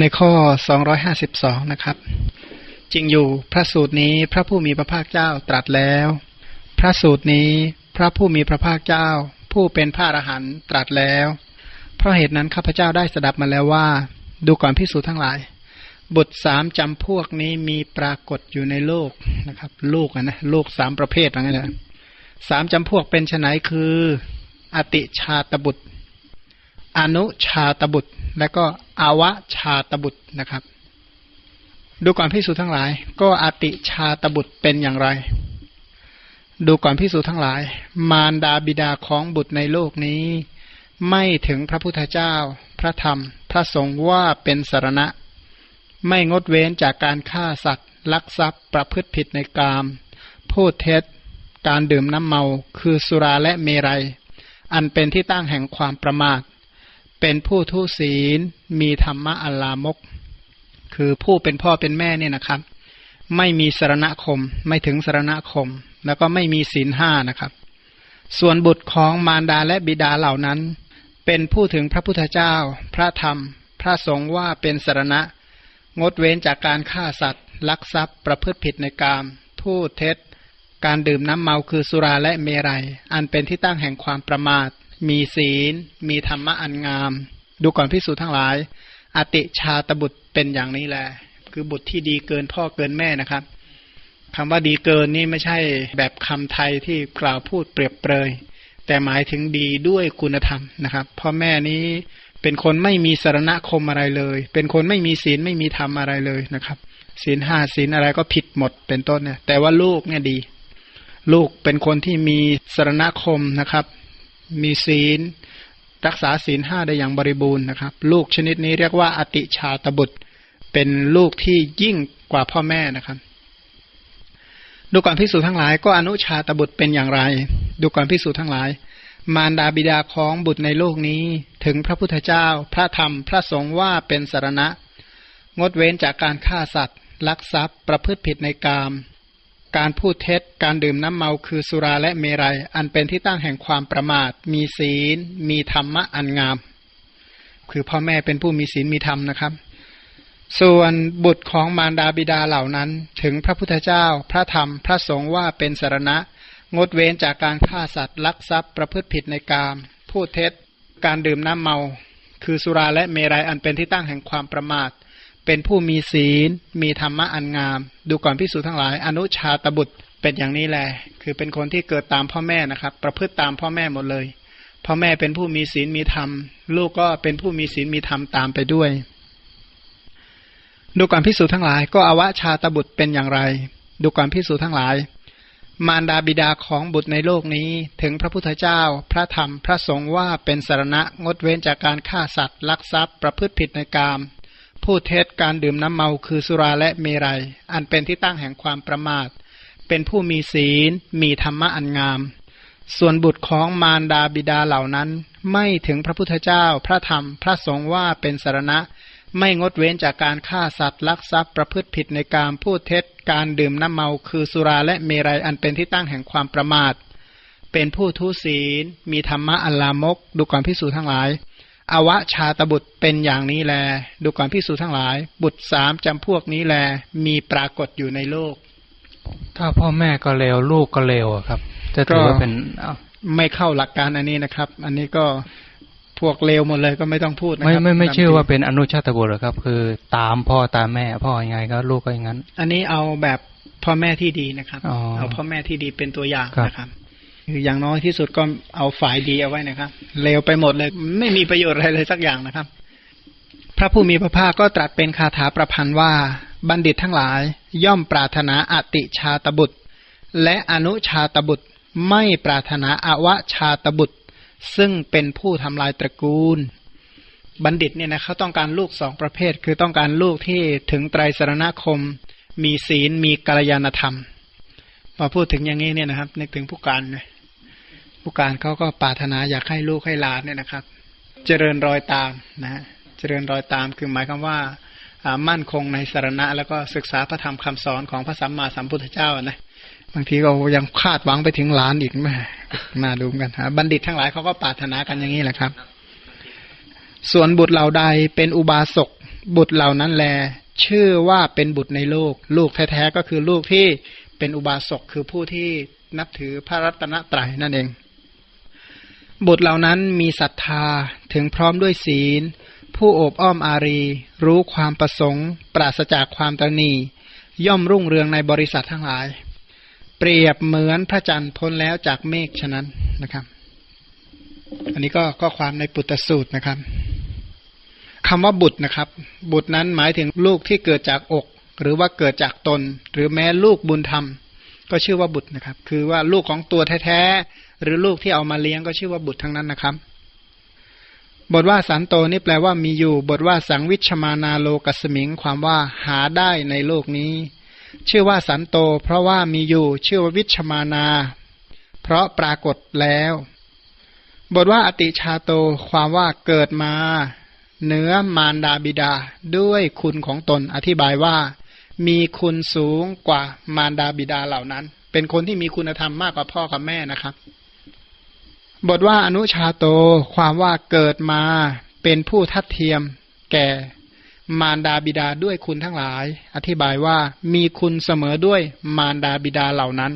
ในข้อ 252 นะครับ จริงอยู่พระสูตรนี้พระผู้มีพระภาคเจ้าตรัสแล้ว พระสูตรนี้พระผู้มีพระภาคเจ้า ผู้เป็นพระอรหันต์ตรัสแล้ว เพราะเหตุนั้นข้าพเจ้าได้สดับมาแล้วว่า ดูก่อนพิสูจน์ทั้งหลาย บุตรสามจำพวกนี้มีปรากฏอยู่ในโลกนะครับ ลูกนะลูกสามประเภทอะไรนะสามจำพวกเป็นไนคือ อติชาตบุตร อนุชาตบุตร และก็อาวะชาตบุตรนะครับ ดูก่อนพิสูจทั้งหลาย ก็อติชาตบุตรเป็นอย่างไร ดูก่อนพิสูจทั้งหลาย มารดาบิดาของบุตรในโลกนี้ ไม่ถึงพระพุทธเจ้า พระธรรม พระสงฆ์ว่าเป็นสารณะ ไม่งดเว้นจากการฆ่าสัตว์ ลักทรัพย์ประพฤติผิดในกามพูดเท็จการดื่มน้ำเมาคือสุราและเมรัยอันเป็นที่ตั้งแห่งความประมาท เป็นผู้ทุศีลมีธรรมะอัลลามก คือผู้เป็นพ่อเป็นแม่เนี่ยนะครับ ไม่มีสารณคม ไม่ถึงสารณคม แล้วก็ไม่มีศีลห้านะครับ ส่วนบุตรของมารดาและบิดาเหล่านั้น เป็นผู้ถึงพระพุทธเจ้า พระธรรม พระสงฆ์ว่าเป็นสารณะ งดเว้นจากการฆ่าสัตว์ ลักทรัพย์ ประพฤติผิดในกามพูดเท็จ การดื่มน้ำเมาคือสุราและเมรยัยอันเป็นที่ตั้งแห่งความประมาท มีศีล มีธรรมะอันงาม ดูก่อนพิสูจน์ทั้งหลาย อติชาตบุตรเป็นอย่างนี้แหละ คือบุตรที่ดีเกินพ่อเกินแม่นะครับคำว่าดีเกินนี่ไม่ใช่แบบคำไทยที่กล่าวพูดเปรียบเปรย แต่หมายถึงดีด้วยคุณธรรมนะครับ พ่อแม่นี้เป็นคนไม่มีสารณคมอะไรเลย เป็นคนไม่มีศีลไม่มีธรรมอะไรเลยนะครับ ศีลห้าศีลอะไรก็ผิดหมดเป็นต้นเนี่ย แต่ว่าลูกเนี่ยดี ลูกเป็นคนที่มีสารณคมนะครับ มีศีล รักษาศีลห้าได้อย่างบริบูรณ์นะครับ ลูกชนิดนี้เรียกว่า อติชาตบุตร เป็นลูกที่ยิ่งกว่าพ่อแม่นะครับ ดูก่อนพิสูจทั้งหลาย ก็อนุชาตบุตรเป็นอย่างไร ดูก่อนพิสูจทั้งหลาย มารดาบิดาของบุตรในโลกนี้ ถึงพระพุทธเจ้า พระธรรมพระสงฆ์ว่าเป็นสารณะ งดเว้นจากการฆ่าสัตว์ ลักทรัพย์ ประพฤติผิดในกาม การพูดเท็จ การดื่มน้ำเมาคือสุราและเมรยัย อันเป็นที่ตั้งแห่งความประมาท มีศีล มีธรรมะอันงาม คือพ่อแม่เป็นผู้มีศีลมีธรรมนะครับ ส่วนบุตรของมารดาบิดาเหล่านั้น ถึงพระพุทธเจ้า พระธรรม พระสงฆ์ว่าเป็นสารณะ งดเว้นจากการฆ่าสัตว์ลักทรัพย์ ประพฤติผิดในกามพูดเท็จ การดื่มน้ำเมา คือสุราและเมรัยอันเป็นที่ตั้งแห่งความประมาท เป็นผู้มีศีล มีธรรมะอันงาม ดูก่อนพิสูจทั้งหลาย อนุชาตบุตรเป็นอย่างนี้แหละคือเป็นคนที่เกิดตามพ่อแม่นะครับ ประพฤติตามพ่อแม่หมดเลย พ่อแม่เป็นผู้มีศีลมีธรรม ลูกก็เป็นผู้มีศีลมีธรรมตามไปด้วย ดูก่อนพิสูจทั้งหลาย ก็อวชาตบุตรเป็นอย่างไร ดูก่อนพิสูจทั้งหลาย มารดาบิดาของบุตรในโลกนี้ ถึงพระพุทธเจ้า พระธรรม พระสงฆ์ว่าเป็นสารณะงดเว้นจากการฆ่าสัตว์ลักทรัพย์ ประพฤติผิดในกาม พูดเท็จการดื่มน้ำเมาคือสุราและเมรยัย อันเป็นที่ตั้งแห่งความประมาท เป็นผู้มีศีล มีธรรมะอันงาม ส่วนบุตรของมารดาบิดาเหล่านั้น ไม่ถึงพระพุทธเจ้า พระธรรม พระสงฆ์ว่าเป็นสารณะ ไม่งดเว้นจากการฆ่าสัตว์ลักทรัพย์ประพฤติผิดในการพูดเท็จการดื่มน้ำเมาคือสุราและเมรัยอันเป็นที่ตั้งแห่งความประมาท เป็นผู้ทุศีล มีธรรมะอัลลามก ดูก่อนพิสูจทั้งหลาย อวชาตบุตรเป็นอย่างนี้แล ดูก่อนพิสูจทั้งหลาย บุตรสามจำพวกนี้แล มีปรากฏอยู่ในโลก ถ้าพ่อแม่ก็เลวลูกก็เลวครับ จะถือว่าเป็นไม่เข้าหลักการอันนี้นะครับ อันนี้ก็พวกเลวหมดเลยก็ไม่ต้องพูดนะครับ ไม่ไม่ไม่เชื่อว่าเป็นอนุชาตบุตรครับ คือตามพ่อตามแม่พ่อยังไงก็ลูกก็อย่างนั้น อันนี้เอาแบบพ่อแม่ที่ดีนะครับ เอาพ่อแม่ที่ดีเป็นตัวอย่างนะครับ คืออย่างน้อยที่สุดก็เอาฝ่ายดีเอาไว้นะครับ เลวไปหมดเลย ไม่มีประโยชน์อะไรเลยสักอย่างนะครับ พระผู้มีพระภาคก็ตรัสเป็นคาถาประพันธ์ว่า บัณฑิตทั้งหลาย ย่อมปรารถนาอติชาตบุตร และอนุชาตบุตร ไม่ปรารถนาอวชาตบุตร ซึ่งเป็นผู้ทำลายตระกูล บัณฑิตเนี่ยนะเขาต้องการลูกสองประเภท คือต้องการลูกที่ถึงไตรสรณคม มีศีลมีกัลยาณธรรมพอพูดถึงอย่างนี้เนี่ยนะครับนึกถึงผู้การเลย ผู้การเขาก็ปรารถนาอยากให้ลูกให้หลานเนี่ยนะครับ เจริญรอยตามนะฮะเจริญรอยตามคือหมายความว่ามั่นคงในสารณะ แล้วก็ศึกษาพระธรรมคำสอนของพระสัมมาสัมพุทธเจ้านะบางทีก็ยังคาดหวังไปถึงหลานอีกแม่น่าดูกันฮะบัณฑิตทั้งหลายเขาก็ปรารถนากันอย่างนี้แหละครับ ส่วนบุตรเหล่าใดเป็นอุบาสกบุตรเหล่านั้นแล ชื่อว่าเป็นบุตรในโลก ลูกแท้ๆก็คือลูกที่เป็นอุบาสกคือผู้ที่นับถือพระรัตนตรัยนั่นเอง บุตรเหล่านั้นมีศรัทธาถึงพร้อมด้วยศีล ผู้โอบอ้อมอารี รู้ความประสงค์ ปราศจากความตรณีย่อมรุ่งเรืองในบริษัททั้งหลาย เปรียบเหมือนพระจันทร์พ้นแล้วจากเมฆฉะนั้นนะครับ อันนี้ก็ก็ความในปุตตสูตรนะครับคำว่าบุตรนะครับ บุตรนั้นหมายถึงลูกที่เกิดจากอก หรือว่าเกิดจากตน หรือแม้ลูกบุญธรรม ก็ชื่อว่าบุตรนะครับ คือว่าลูกของตัวแท้ หรือลูกที่เอามาเลี้ยงก็ชื่อว่าบุตรทั้งนั้นนะครับ บทว่าสันโตนี่แปลว่ามีอยู่ บทว่าสังวิชมานาโลกัสมิง ความว่าหาได้ในโลกนี้ ชื่อว่าสันโต เพราะว่ามีอยู่ ชื่อว่าวิชมานา เพราะปรากฏแล้ว บทว่าอติชาโต ความว่าเกิดมาเนื้อมารดาบิดาด้วยคุณของตนอธิบายว่า มีคุณสูงกว่ามารดาบิดาเหล่านั้น เป็นคนที่มีคุณธรรมมากกว่าพ่อกับแม่นะครับ บทว่าอนุชาโตความว่าเกิดมาเป็นผู้ทัดเทียม แก่มารดาบิดาด้วยคุณทั้งหลาย อธิบายว่ามีคุณเสมอด้วยมารดาบิดาเหล่านั้น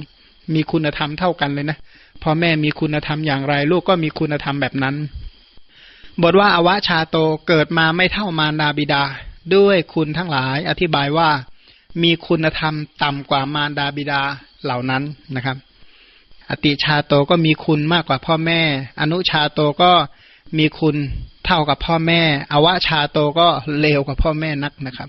มีคุณธรรมเท่ากันเลยนะพ่อแม่มีคุณธรรมอย่างไร ลูกก็มีคุณธรรมแบบนั้น บทว่าอวชาโตเกิดมาไม่เท่ามารดาบิดาด้วยคุณทั้งหลาย อธิบายว่ามีคุณธรรมต่ำกว่ามารดาบิดาเหล่านั้นนะครับ อติชาโตก็มีคุณมากกว่าพ่อแม่ อนุชาโตก็มีคุณเท่ากับพ่อแม่ อวชาโตก็เลวกว่าพ่อแม่นักนะครับ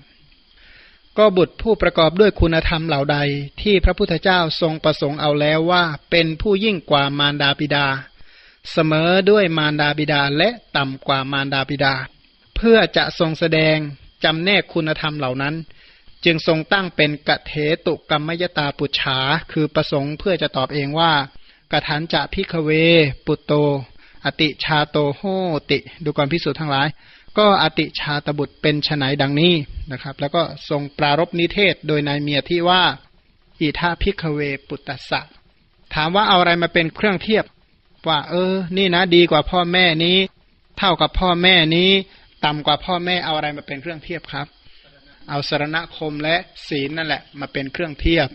ก็บุตรผู้ประกอบด้วยคุณธรรมเหล่าใด ที่พระพุทธเจ้าทรงประสงค์เอาแล้วว่า เป็นผู้ยิ่งกว่ามารดาบิดา เสมอด้วยมารดาบิดาและต่ำกว่ามารดาบิดา เพื่อจะทรงแสดงจำแนกคุณธรรมเหล่านั้น จึงทรงตั้งเป็นกะเทตุกรรมยตาปุจฉา คือประสงค์เพื่อจะตอบเองว่ากฐานจะพิกเว ปุตโต อติชาโตโหติ ดูก่อนพิสูจน์ทั้งหลาย ก็อติชาตบุตรเป็นฉไนดังนี้นะครับ แล้วก็ทรงปรารบนิเทศโดยนายเมียที่ว่าอิทาพิกเวปุตตสะถามว่าเอาอะไรมาเป็นเครื่องเทียบ ว่า เออ นี่นะดีกว่าพ่อแม่นี้ เท่ากับพ่อแม่นี้ ต่ำกว่าพ่อแม่เอาอะไรมาเป็นเครื่องเทียบครับ เอาสารณคมและศีลนั่นแหละ มาเป็นเครื่องเทียบ